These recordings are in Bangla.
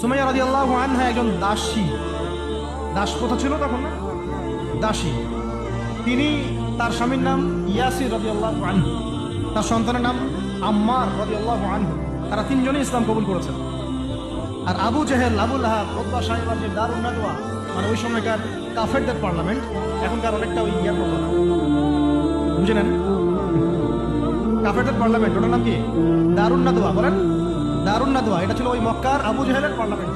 সুমাইয়া রাজি আল্লাহ আনহা একজন দাসী। দাস প্রথা ছিল তখন না? দাসী। তিনি তার স্বামীর নাম ইয়াসির রবি আনহু। তার সন্তানের নাম আম্মার রবি আনহু। তারা তিনজনই ইসলাম কবুল করেছেন। আর আবু জেহেল আবুল হাব ওদ্বা সাহেবার যে দারুণ নাদোয়া মানে ওই সময়কার কাফেরদের পার্লামেন্ট, এখনকার অনেকটা ওই ইয়ার মতো। বুঝে নেন? কাফেরদের পার্লামেন্ট, ওটার নাম কি? দারুণ নাদোয়া বলেন? দারুণ নাদোয়া এটা ছিল ওই মক্কার আবু জেহেলের পার্লামেন্ট।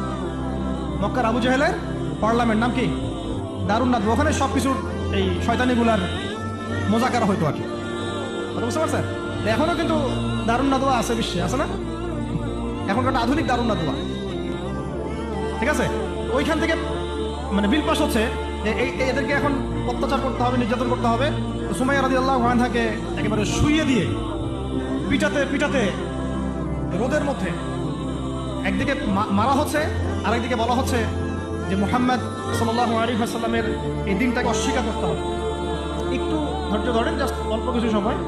মক্কার আবু জেহেলের পার্লামেন্ট, নাম কি? দারুণ নাদোয়া ওখানে সব কিছুর এই শয়তানিগুলার মোজাকারা হইতো আর কি। বুঝতে পারছেন? এখনও কিন্তু দারুণ নাদোয়া আছে বিশ্বে, আছে না? এখনকার আধুনিক দারুণ নাদোয়া ঠিক আছে? ওইখান থেকে মানে বিল পাস হচ্ছে এই এদেরকে এখন অত্যাচার করতে হবে, নির্যাতন করতে হবে। সুমাইয়া রাজি আল্লাহ থাকে একেবারে শুইয়ে দিয়ে পিটাতে পিটাতে রোদের মধ্যে। একদিকে মারা হচ্ছে, আরেকদিকে বলা হচ্ছে যে মোহাম্মদ সাল্লাহ আলী সাল্লামের এই দিনটাকে অস্বীকার করতে হবে। একটু ধৈর্য ধরেন জাস্ট অল্প কিছু সময়।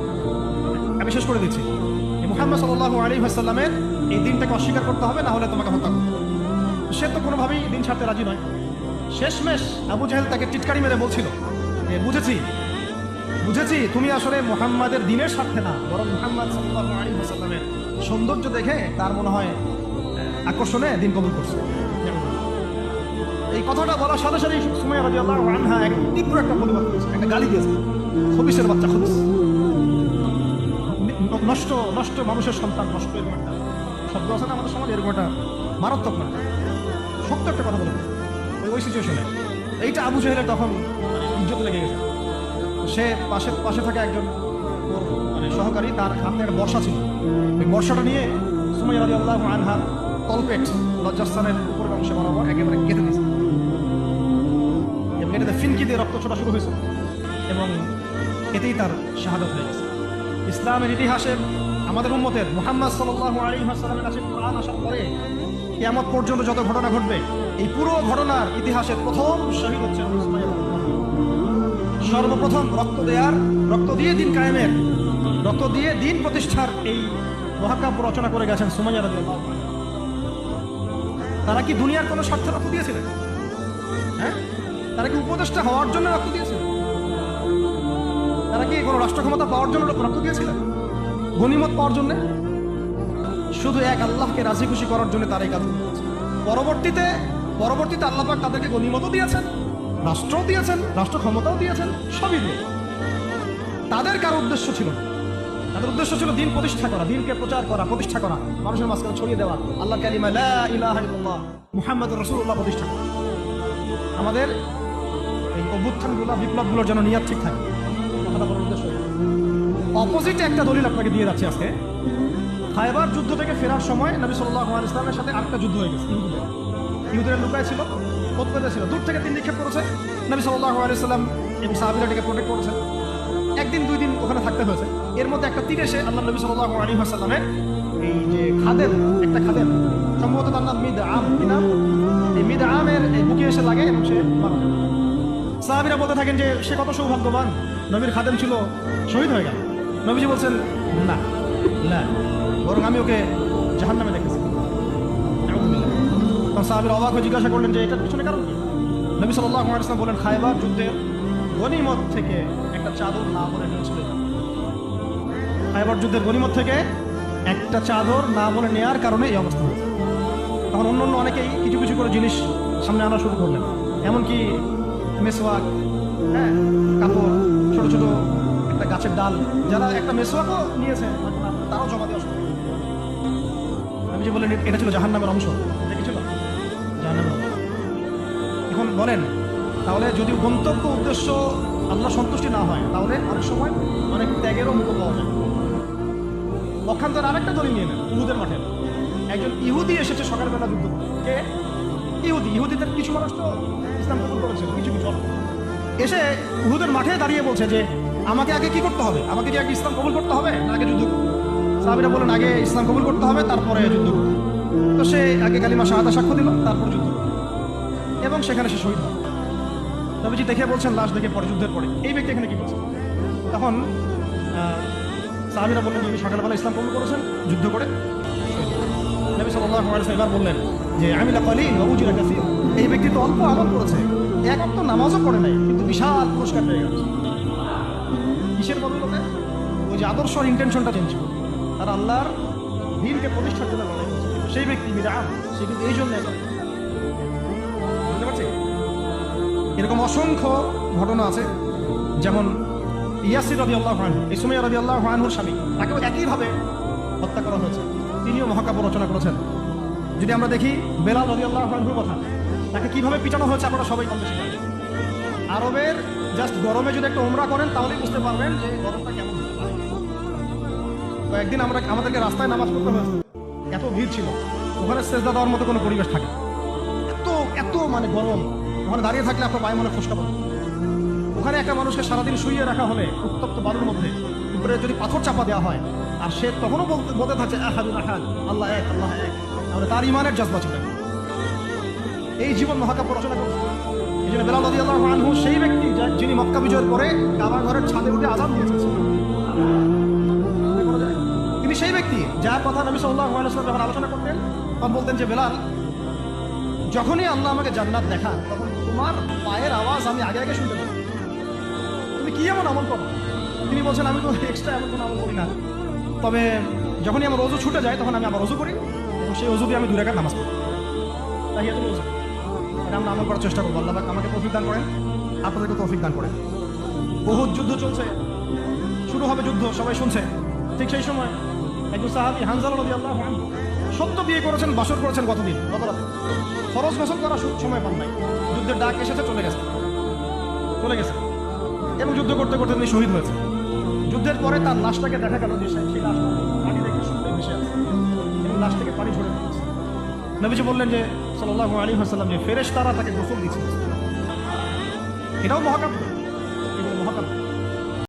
আমি শেষ করে দিচ্ছি। মোহাম্মদ সাল্লাহ আলী সাল্লামের এই দিনটাকে অস্বীকার করতে হবে, না হলে তোমাকে হত্যা করতে। সে তো কোনোভাবেই দিন ছাড়তে রাজি নয়। শেষমেশ আবু জাহেল তাকে টিটকারি মেরে বলছিল বুঝেছি বুঝেছি, তুমি আসলে মোহাম্মদের দিনের স্বার্থে না, বরং মোহাম্মদ সাল্লামের সৌন্দর্য দেখে তার মনে হয় আকর্ষণে দিন কবুল করছে। এই কথাটা বলার সাথে সাথে সময় রাজি আল্লাহ আনহা এক তীব্র একটা প্রতিবাদ করেছে, একটা গালি দিয়েছে। খবিসের বাচ্চা খবিস নষ্ট নষ্ট মানুষের সন্তান নষ্ট এরকম একটা শব্দ আছে না আমাদের সমাজে, এরকম একটা মারাত্মক না শক্ত একটা কথা বলে। ওই ওই সিচুয়েশনে এইটা আবু জাহেলের তখন ইজ্জত লেগে গেছে। সে পাশে পাশে থাকা একজন মানে সহকারী, তার হাতে একটা বর্ষা ছিল। ওই বর্ষাটা নিয়ে সুমাইয়া রাজি আল্লাহ আনহার তলপেট লজ্জাস্থানের উপরের অংশে বরাবর একেবারে কেটে দিয়েছে। এবং এটাতে ফিনকি দিয়ে রক্ত ছোটা শুরু হয়েছে এবং এতেই তার শাহাদত হয়ে গেছে। ইসলামের ইতিহাসে আমাদের উম্মতের মুহাম্মদ সাল্লাহ আলী হাসালামের কাছে কোরআন আসার পরে কেমন পর্যন্ত যত ঘটনা ঘটবে, এই পুরো ঘটনার ইতিহাসের প্রথম শহীদ হচ্ছে। সর্বপ্রথম রক্ত দেয়ার, রক্ত দিয়ে দিন কায়েমের, রক্ত দিয়ে দিন প্রতিষ্ঠার এই মহাকাব্য রচনা করে গেছেন সুমাইয়া রাদিয়াল্লাহু তারা কি দুনিয়ার কোনো স্বার্থে রক্ত দিয়েছিলেন? হ্যাঁ? তারা কি উপদেষ্টা হওয়ার জন্য রক্ত দিয়েছিলেন? তারা কি কোনো রাষ্ট্র ক্ষমতা পাওয়ার জন্য লোক রক্ত দিয়েছিলেন? গণিমত পাওয়ার জন্য? শুধু এক আল্লাহকে রাজি খুশি করার জন্য তারা এই কাজ পরবর্তীতে পরবর্তীতে আল্লাহ তাদেরকে গণিমতও দিয়েছেন। রাষ্ট্রও দিয়েছেন রাষ্ট্র ক্ষমতাও দিয়েছেন, সবই দিয়ে তাদের কারও উদ্দেশ্য ছিল তাদের উদ্দেশ্য ছিল দিন প্রতিষ্ঠা করা, দিনকে প্রচার করা, প্রতিষ্ঠা করা। মানুষের মাঝখানে ছড়িয়ে দেওয়া আল্লাহ কালিমা মুহাম্মদ রসুল্লাহ প্রতিষ্ঠা করা। আমাদের এই অভ্যুত্থানগুলো, বিপ্লবগুলোর যেন নিয়াত ঠিক থাকে। অপোজিটে একটা দলিল আপনাকে দিয়ে যাচ্ছে আজকে। খায়বার যুদ্ধ থেকে ফেরার সময় নবী সাল্লাহ ইসলামের সাথে আরেকটা যুদ্ধ হয়ে গেছে। ইহুদিরা লুকায় ছিল। প্রত্যেকে ছিল দূর থেকে তিন নিক্ষেপ নবী সাল্লাহ আলাইসাল্লাম এবং প্রোটেক্ট করেছেন। একদিন, দুই দিন ওখানে থাকতে হয়েছে। এর মধ্যে একটা এসে আল্লাহ নবী সাল্লাহ আলী আসাল্লামের এই যে একটা সম্ভবত তার নাম মিদ আম এই মিদ আমের এসে লাগে এবং সে সাহাবিরা বলতে থাকেন যে, সে কত সৌভাগ্যবান, নবীর খাদেম ছিল, শহীদ হয়ে গেল। নবীজি বলছেন, না না, বরং আমি ওকে জাহান নামে দেখেছি তখন সাহাবির অবাক হয়ে জিজ্ঞাসা করলেন যে, এটার পিছনে কারণ কি? নবী সাল্লাহ ইসলাম বলেন খায়বার যুদ্ধের গনিমত থেকে একটা চাদর না বলে নিয়ে চলে যান খায়বার যুদ্ধের গনিমত থেকে একটা চাদর না বলে নেওয়ার কারণে এই অবস্থা তখন অন্য অন্য অনেকেই কিছু কিছু করে জিনিস সামনে আনা শুরু করলেন। এমনকি মেসওয়াক হ্যাঁ কাপড়, ছোট ছোট একটা গাছের ডাল, যারা একটা মেসওয়াকও নিয়েছে, তারাও জমা দেওয়া শুরু করলেন। আমি যে বললেন, এটা ছিল ছিল জাহান্নামের অংশ। এখন বলেন, তাহলে যদি গন্তব্য উদ্দেশ্য আল্লাহ সন্তুষ্টি না হয়, তাহলে অনেক সময় অনেক ত্যাগেরও মুখ পাওয়া যায়। পক্ষান্তর আরেকটা দলিল নিয়ে নেন, উহুদের মাঠে। একজন ইহুদি এসেছে সকালবেলা যুদ্ধ। কে? ইহুদি। ইহুদিদের কিছু মানুষ তো ইসলাম কবুল করেছে, কিছু কিছু এসে উহুদের মাঠে দাঁড়িয়ে বলছে যে, আমাকে আগে কি করতে হবে? আমাকে কি আগে ইসলাম কবুল করতে হবে? না আগে যুদ্ধ হবে? বলেন, আগে ইসলাম কবুল করতে হবে, তারপরে যুদ্ধ করতে। তো সে আগে কালিমা শাহাদা সাক্ষ্য দিল, তারপর যুদ্ধ এবং সেখানে সে শহীদ হয়। নবীজি দেখে বলছেন, লাশ দেখে পরে যুদ্ধের পরে। এই ব্যক্তি এখানে কি বলছে? তখন সাহাবীরা বললেন যে উনি সকালবেলা ইসলাম কবুল করেছেন, যুদ্ধ করে। নবী ওয়াসাল্লাম এবার বললেন যে, আমি লাকালিন উজুরা কাসির। এই ব্যক্তি তো অল্প আমল করেছে। এক অক্ত নামাজও পড়ে নাই, কিন্তু বিশাল পুরস্কার পেয়ে গেছে। কিসের বদলতে? ওই যে আদর্শ ইন্টেনশনটা চেঞ্জ করবে আর আল্লাহর দিনকে প্রতিষ্ঠার জন্য কিন্তু সেই ব্যক্তি বিরাট সে কিন্তু এই জন্য বুঝতে পারছি? এরকম অসংখ্য ঘটনা আছে, যেমন ইয়াসির রবি আল্লাহ হান এই সময় রবি আল্লাহ হানহুর স্বামী, তাকেও একইভাবে হত্যা করা হয়েছে। তিনিও মহাকাব্য রচনা করেছেন। যদি আমরা দেখি বেলাল রবি আল্লাহ হানহুর কথা, তাকে কীভাবে পিটানো হয়েছে আপনারা সবাই কম বেশি আরবের জাস্ট গরমে যদি একটা ওমরা করেন, তাহলেই বুঝতে পারবেন যে গরমটা কেমন। একদিন আমরা আমাদেরকে রাস্তায় নামাজ পড়তে হয়েছে। এত ভিড় ছিল। ওখানে সেজদা দেওয়ার মতো কোনো পরিবেশ থাকে। এত এত মানে গরম। ওখানে দাঁড়িয়ে থাকলে আপনার পায়ে মনে ফুসকা পড়ে ওখানে একটা মানুষকে সারাদিন শুইয়ে রাখা হলে উত্তপ্ত বালুর মধ্যে উপরে যদি পাথর চাপা দেওয়া হয়, আর সে তখনও বলতে বলতে থাকছে আহাদুল আহাদ, আল্লাহ এক আল্লাহ এক। তাহলে তার ইমানের জজবা ছিল। এই জীবন মহাকাব্য রচনা করছে। এই জন্য বেলাল আল্লাহ আনহু সেই ব্যক্তি যিনি মক্কা বিজয়ের পরে কাবা ঘরের ছাদে উঠে যায়? তিনি সেই ব্যক্তি যার কথা নবী সাল্লাহ আলাইসাল্লাম যখন আলোচনা করতেন, তখন বলতেন যে, বেলাল, যখনই আল্লাহ আমাকে জান্নাত দেখান, তখন তোমার পায়ের আওয়াজ আমি আগে আগে শুনতে পাই তুমি কি এমন আমল করো? তিনি বলছেন, আমি তো এক্সট্রা এমন কোনো আমল করি না। তবে যখনই আমার রোজু ছুটে যায়, তখন আমি আবার রোজু করি এবং সেই রোজু দিয়ে আমি দূরে নামাজ পড়ি। তাহিয়াতুল রোজু এটা আমরা আমল করার চেষ্টা করব। আল্লাহ আমাকে তৌফিক দান করেন আপনাদেরকে তৌফিক দান করেন। বহুত যুদ্ধ চলছে, শুরু হবে যুদ্ধ, সবাই শুনছে। ঠিক সেই সময় একজন সাহাবি হানজাল নদী আল্লাহ সত্য বিয়ে করেছেন, বাসর করেছেন গতদিন গত রাতে ফরজ গোসল সময় পান নাই। যুদ্ধের ডাক এসেছে, চলে গেছে। চলে গেছে। এবং যুদ্ধ করতে করতে তিনি শহীদ হয়েছে যুদ্ধের পরে তার লাশটাকে দেখা গেল যে সেই পানি দেখে শুনতে ভেসে আছে। এবং লাশ থেকে পানি ঝরে পড়েছে নবীজি বললেন যে সাল্লাহ আলী হাসাল্লাম যে ফেরেশ তারা তাকে গোসল দিচ্ছে। এটাও মহাকাব্য। এগুলো মহাকাব্য।